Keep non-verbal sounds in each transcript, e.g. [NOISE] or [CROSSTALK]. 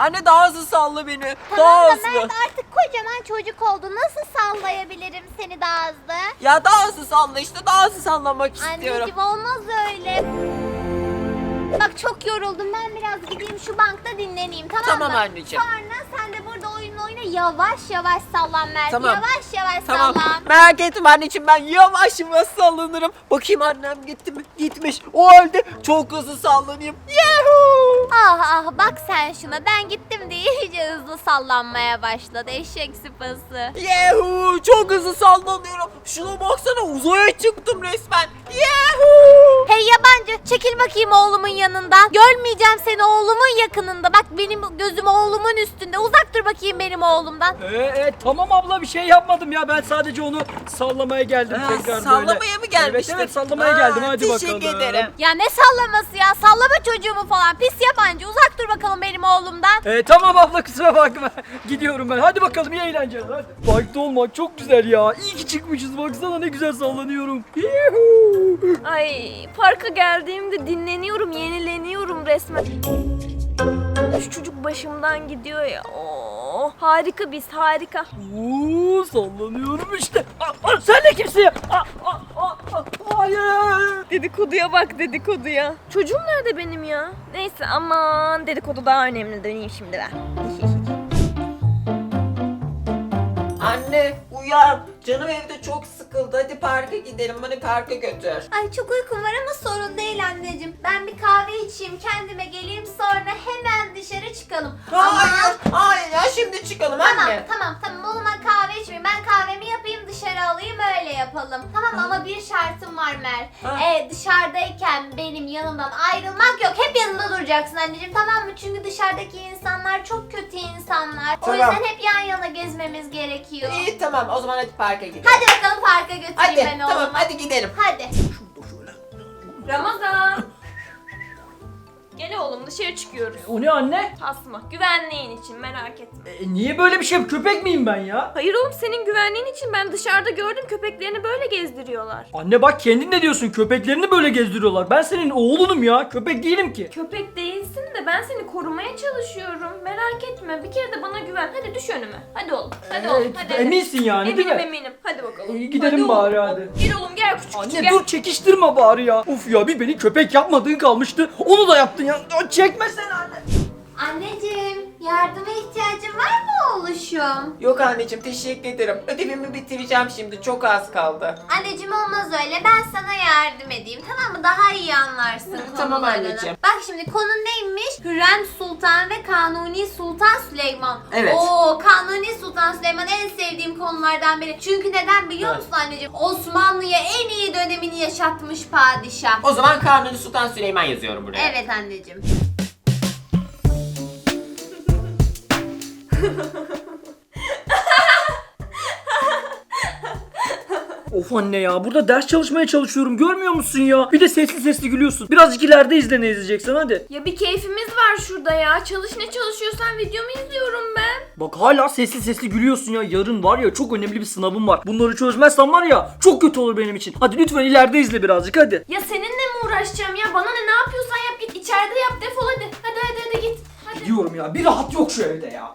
Anne daha hızlı salla beni. daha Tamam da hızlı. Mert artık kocaman çocuk oldu. Nasıl sallayabilirim seni daha hızlı? Ya daha hızlı salla işte daha hızlı sallamak istiyorum. Anneciğim olmaz öyle. Bak çok yoruldum. Ben biraz gideyim şu bankta dinleneyim tamam, Tamam mı? anneciğim. Sonra sen de burada oyun oyna yavaş yavaş sallan Mert. Tamam. Yavaş yavaş Tamam sallan. merak etme anneciğim ben yavaş yavaş sallanırım. Bakayım annem gitti mi? Gitmiş. O halde çok hızlı sallanayım. Yahoo! Ah ah bak sen şuna. Ben gittim diye iyice hızlı sallanmaya başladı. Eşek sıpası. Yahoo! Çok hızlı sallanıyorum. Şuna baksana uzaya çıktım resmen. Yahoo! Hey yabancı çekil bakayım oğlumun yanından. Görmeyeceğim seni oğlumun yakınında. Bak benim gözüm oğlumun üstünde. Uzak dur bakayım benim oğlumdan. Ee, e, tamam abla bir şey yapmadım ya ben sadece onu sallamaya geldim Ha, tekrar böyle. sallamaya mı gelmiştin? Evet evet sallamaya Aa, geldim hadi teşekkür bakalım. ederim. Ya ne sallaması ya? Sallama çocuğumu falan. Pis yabancı. Uzak dur bakalım benim oğlumdan. Ee, tamam abla kusura bakma. [LAUGHS] Gidiyorum ben. Hadi bakalım iyi eğlenceler. Hadi. Parkta olmak çok güzel ya. İyi ki çıkmışız. Baksana ne güzel sallanıyorum. Yuhuu. Ay parka geldiğimde dinleniyorum, yenileniyorum resmen. Şu çocuk başımdan gidiyor ya. Oo, harika biz harika. Oo, sallanıyorum işte. Aa, aa, sen de kimsin ya? Aa, aa, aa, aa, hayır. Dedikoduya bak dedikoduya. Çocuğum nerede benim ya? Neyse aman dedikodu daha önemli döneyim şimdi ben. Anne uyan. Canım evde çok sıkıldı. Hadi parka gidelim. Beni parka götür. Ay çok uykum var ama sorun değil anneciğim. Ben bir kahve içeyim, kendime geleyim sonra hemen dışarı çıkalım. Hayır. Hayır ya şimdi çıkalım Tamam anne. tamam tamam o zaman kahve içmeyeyim. Ben kahvemi yapayım dışarı alayım öyle yapalım. Tamam ama bir şartım var Mert. Ha. Ee, dışarıdayken benim yanımdan ayrılmak yok. Hep yanımda duracaksın anneciğim tamam mı? Çünkü dışarıdaki insanlar çok kötü insanlar. O Tamam. yüzden hep yan yana gezmemiz gerekiyor. İyi tamam o zaman hadi parka gidelim. Hadi bakalım parka götüreyim Hadi ben oğlumu. tamam hadi gidelim. Hadi. Ramazan. Gel oğlum dışarı çıkıyoruz. O ne anne? Asma güvenliğin için merak etme. E, niye böyle bir şey? Köpek miyim ben ya? Hayır oğlum senin güvenliğin için ben dışarıda gördüm köpeklerini böyle gezdiriyorlar. Anne bak kendin ne diyorsun? Köpeklerini böyle gezdiriyorlar. Ben senin oğlunum ya. Köpek değilim ki. Köpek değilsin de ben seni korumaya çalışıyorum. Merak etme bir kere de bana güven. Hadi düş önüme. Hadi oğlum. Hadi oğlum. Hadi. hadi. eminsin yani değil Eminim mi? eminim. Bakalım. İyi, gidelim Hadi bari oğlum. hadi. Gel oğlum gel küçük küçük Anne gel. dur çekiştirme bari ya. Uf ya bir beni köpek yapmadığın kalmıştı. Onu da yaptın ya. Ya Çekmesene anne. Anneciğim yardıma ihtiyacın var mı oğluşum? Yok anneciğim teşekkür ederim. Ödevimi bitireceğim şimdi çok az kaldı. Anneciğim olmaz öyle. Ben sana yardım edeyim. Tamam mı? Daha iyi anlarsın Hı, tamam konularını. anneciğim. Bak şimdi konu neymiş? Hürrem Sultan ve Kanuni Sultan Süleyman. Evet. Oo Kanuni Sultan Süleyman en sevdiğim konulardan biri. Çünkü neden biliyor Evet. musun anneciğim? Osmanlı'ya en iyi dönemini yaşatmış padişah. O zaman Kanuni Sultan Süleyman yazıyorum buraya. Evet anneciğim. Of anne ya burada ders çalışmaya çalışıyorum görmüyor musun ya? Bir de sesli sesli gülüyorsun. Birazcık ileride izle ne izleyeceksin hadi. Ya bir keyfimiz var şurada ya. Çalış ne çalışıyorsan videomu izliyorum ben. Bak hala sesli sesli gülüyorsun ya. Yarın var ya çok önemli bir sınavım var. Bunları çözmezsem var ya çok kötü olur benim için. Hadi lütfen ileride izle birazcık hadi. Ya seninle mi uğraşacağım ya? Bana ne ne yapıyorsan yap git içeride yap defol hadi. Hadi hadi hadi git. Hadi. Gidiyorum ya bir rahat yok şu evde ya.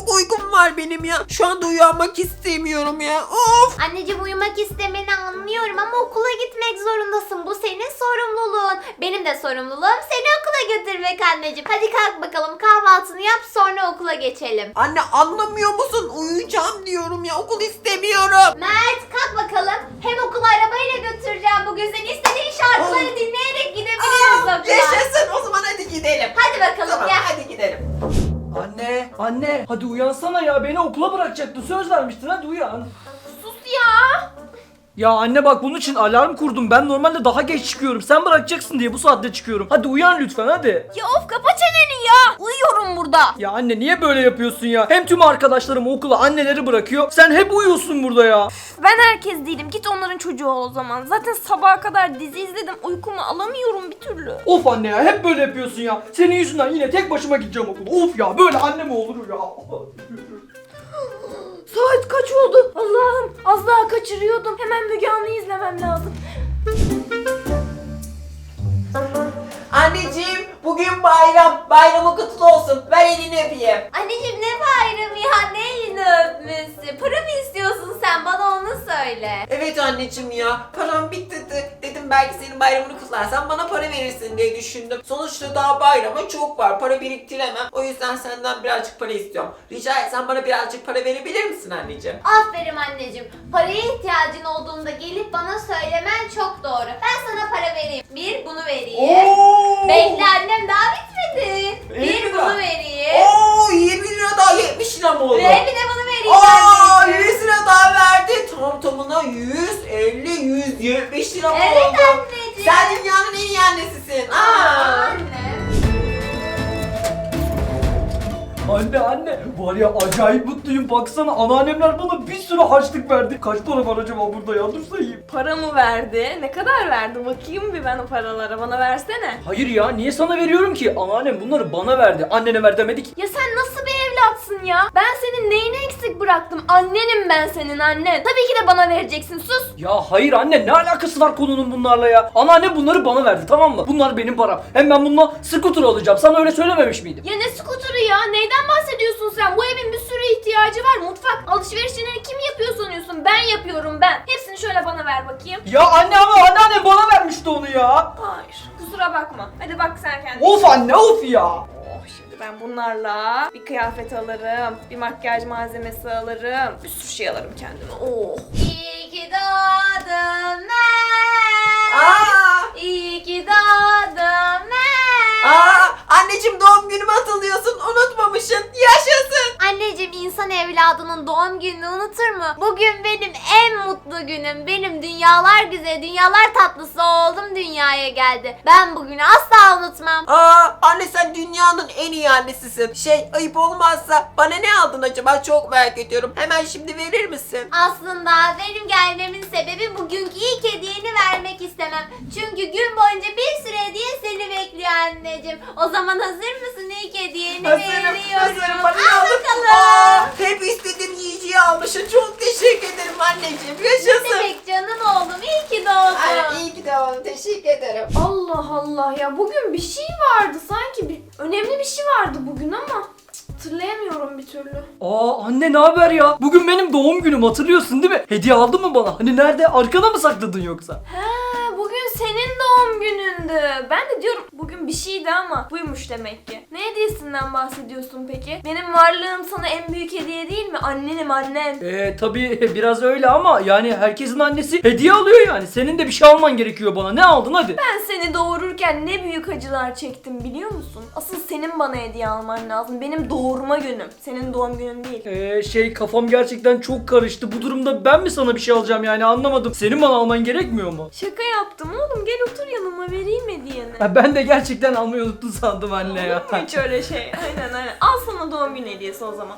çok uykum var benim ya. Şu anda uyanmak istemiyorum ya. Of. Anneciğim uyumak istemeni anlıyorum ama okula gitmek zorundasın bu senin sorumluluğun benim de sorumluluğum seni okula götürmek anneciğim hadi kalk bakalım kahvaltını yap sonra okula geçelim Anne anlamıyor musun? Uyuyacağım diyorum ya. Okul istemiyorum. Mert kalk bakalım hem okula arabayla götüreceğim bugün seni istediğin şarkıları dinleyerek gidebiliriz Aa, okula yaşasın. O zaman hadi gidelim. Hadi bakalım Tamam gel. Anne, anne hadi uyansana ya beni okula bırakacaktın söz vermiştin hadi uyan. Sus ya. Ya anne bak bunun için alarm kurdum. Ben normalde daha geç çıkıyorum. Sen bırakacaksın diye bu saatte çıkıyorum. Hadi uyan lütfen hadi. Ya of kapa çeneni ya. Uyuyorum burada. Ya anne niye böyle yapıyorsun ya? Hem tüm arkadaşlarım okula anneleri bırakıyor. Sen hep uyuyorsun burada ya. Ben herkes değilim. Git onların çocuğu ol o zaman. Zaten sabaha kadar dizi izledim. Uykumu alamıyorum bir türlü. Of anne ya hep böyle yapıyorsun ya. Senin yüzünden yine tek başıma gideceğim okula. Of ya böyle anne mi olur ya? [GASPS] Saat kaç oldu? Allah'ım az daha kaçırıyordum. Hemen Müge Anlı'yı izlemem lazım. Anneciğim bugün bayram. Bayramı kutlu olsun. Ver elini öpeyim. Anneciğim ne bayramı ya ne elini öpmesi. Para mı istiyorsun sen bana onu söyle. Evet anneciğim ya. Param bitti. Dedim belki senin bayramını kutlarsan bana para verirsin diye düşündüm. Sonuçta daha bayrama çok var. Para biriktiremem. O yüzden senden birazcık para istiyorum. Rica etsem bana birazcık para verebilir misin anneciğim? Aferin anneciğim. Paraya ihtiyacın olduğunda gelip bana söylemen çok doğru. Ben sana para vereyim. Bir bunu vereyim. Oo! Bekle Anne anne var ya acayip mutluyum baksana anneannemler bana bir sürü harçlık verdi. Kaç para var acaba burada ya dur sayayım. Para mı verdi? Ne kadar verdi? Bakayım bir ben o paralara. Bana versene. Hayır ya niye sana veriyorum ki? Anneannem bunları bana verdi. Annene ver demedik. Ya sen nasıl bir evlatsın ya? Ben senin neyini eksik bıraktım? Annenim ben senin annen. Tabii ki de bana vereceksin. Sus. Ya hayır anne ne alakası var konunun bunlarla ya? Anneannem bunları bana verdi tamam mı? Bunlar benim param. Hem ben bununla scooter alacağım. Sana öyle söylememiş miydim? Ya ne skuturu ya? Neyden bahsediyorsun sen? Bu evin bir sürü ihtiyacı var. Mutfak alışverişini kim yapıyor sanıyorsun? Ben yapıyorum ben. Hepsini şöyle bana ver bakayım. Ya anne ama anneannem bana vermişti onu ya. Hayır. Kusura bakma. Hadi bak sen kendin. Of anne of ya. Oh şimdi ben bunlarla bir kıyafet alırım, bir makyaj malzemesi alırım, bir sürü şey alırım kendime. Oh. İyi ki doğdun. Aa, İyi ki doğdun Mert. aa, anneciğim doğum günümü hatırlıyorsun. Unutmamışsın. Anneciğim insan evladının doğum gününü unutur mu? Bugün benim en mutlu günüm. Benim dünyalar güzeli, dünyalar tatlısı oğlum dünyaya geldi. Ben bugünü asla unutmam. Aa, anne sen dünyanın en iyi annesisin. Şey ayıp olmazsa bana ne aldın acaba çok merak ediyorum. Hemen şimdi verir misin? Aslında benim gelmemin sebebi bugünkü ilk hediyeni vermek istemem. Çünkü gün boyunca bir sürü hediye seni bekliyor anneciğim. O zaman hazır mısın ilk hediyeni Hazırım, veriyorum. hazırım. Bana ne Al aldın? bakalım. Hep istediğim yiyeceği almışsın. Çok teşekkür ederim anneciğim. Ne Yaşasın. demek canım oğlum iyi ki doğdun. Ay, iyi ki doğdun. Teşekkür ederim. Allah Allah ya bugün bir şey vardı sanki bir önemli bir şey vardı bugün ama cık, hatırlayamıyorum bir türlü. Aa anne ne haber ya? Bugün benim doğum günüm hatırlıyorsun değil mi? Hediye aldın mı bana? Hani nerede? Arkana mı sakladın yoksa? He bugün senin doğum günündü. Ben de diyorum bugün bir şeydi ama buymuş demek ki. Ne hediyesinden bahsediyorsun peki? Benim varlığım sana en büyük hediye değil mi? Annenim annen. Ee tabii [LAUGHS] biraz öyle ama yani herkesin annesi hediye alıyor yani. Senin de bir şey alman gerekiyor bana. Ne aldın hadi? Ben seni doğururken ne büyük acılar çektim biliyor musun? Asıl senin bana hediye alman lazım. Benim doğurma günüm. Senin doğum günün değil. Ee, şey kafam gerçekten çok karıştı. Bu durumda ben mi sana bir şey alacağım yani anlamadım. Senin bana alman gerekmiyor mu? Şaka yaptım oğlum gel otur yanıma vereyim hediyeni. Ha, ben de gerçekten almayı unuttun sandım anne ya. Hiç öyle şey? Aynen aynen. Al sana doğum günü hediyesi o zaman.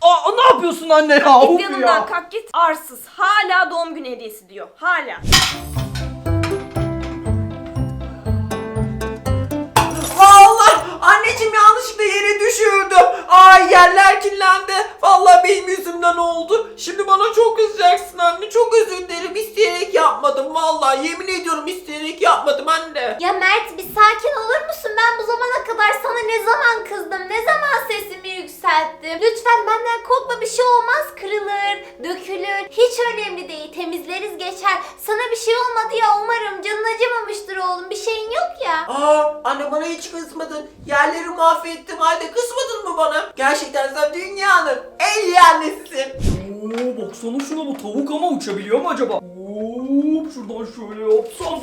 Aa ne yapıyorsun anne ya? Git Of yanımdan ya. kalk git. Arsız. Hala doğum günü hediyesi diyor. Hala. Vallahi anneciğim yanlışlıkla yere düşürdüm. Ay yerler kirlendi. Vallahi benim yüzümden oldu. Şimdi bana çok kızacaksın anne. Çok özür dilerim. İsteyerek yapmadım. Vallahi yemin ediyorum isteyerek yapmadım anne. Ya Mert bir sakin olur musun? Ben bu zamana kadar sana ne zaman kızdım? Ne zaman sesimi yükselttim? Lütfen benden korkma bir şey olmaz. Kırılır, dökülür. Hiç önemli değil. Temizleriz geçer. Sana bir şey olmadı ya umarım. Canın acımamıştır oğlum. Bir şeyin yok ya. Aa anne bana hiç kızmadın. Yerleri mahvettim halde kızmadın mı bana? Gerçekten sen dünyanın en iyi annesisin. Oo baksana şuna bu tavuk ama uçabiliyor mu acaba? Hop şuradan şöyle yapsam.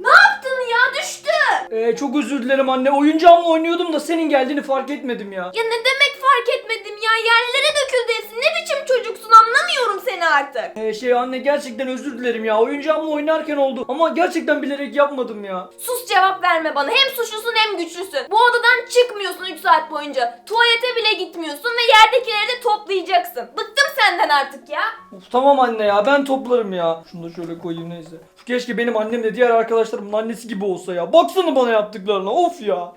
Ne yaptın ya? Düştü. Ee, çok özür dilerim anne. Oyuncağımla oynuyordum da senin geldiğini fark etmedim ya. Ya ne demek fark etmedim ya? Yerlere seni artık. Ee, şey anne gerçekten özür dilerim ya. Oyuncağımla oynarken oldu. Ama gerçekten bilerek yapmadım ya. Sus cevap verme bana. Hem suçlusun hem güçlüsün. Bu odadan çıkmıyorsun 3 saat boyunca. Tuvalete bile gitmiyorsun ve yerdekileri de toplayacaksın. Bıktım senden artık ya. Of, tamam anne ya ben toplarım ya. Şunu da şöyle koyayım neyse. Keşke benim annem de diğer arkadaşlarımın annesi gibi olsa ya. Baksana bana yaptıklarına of ya.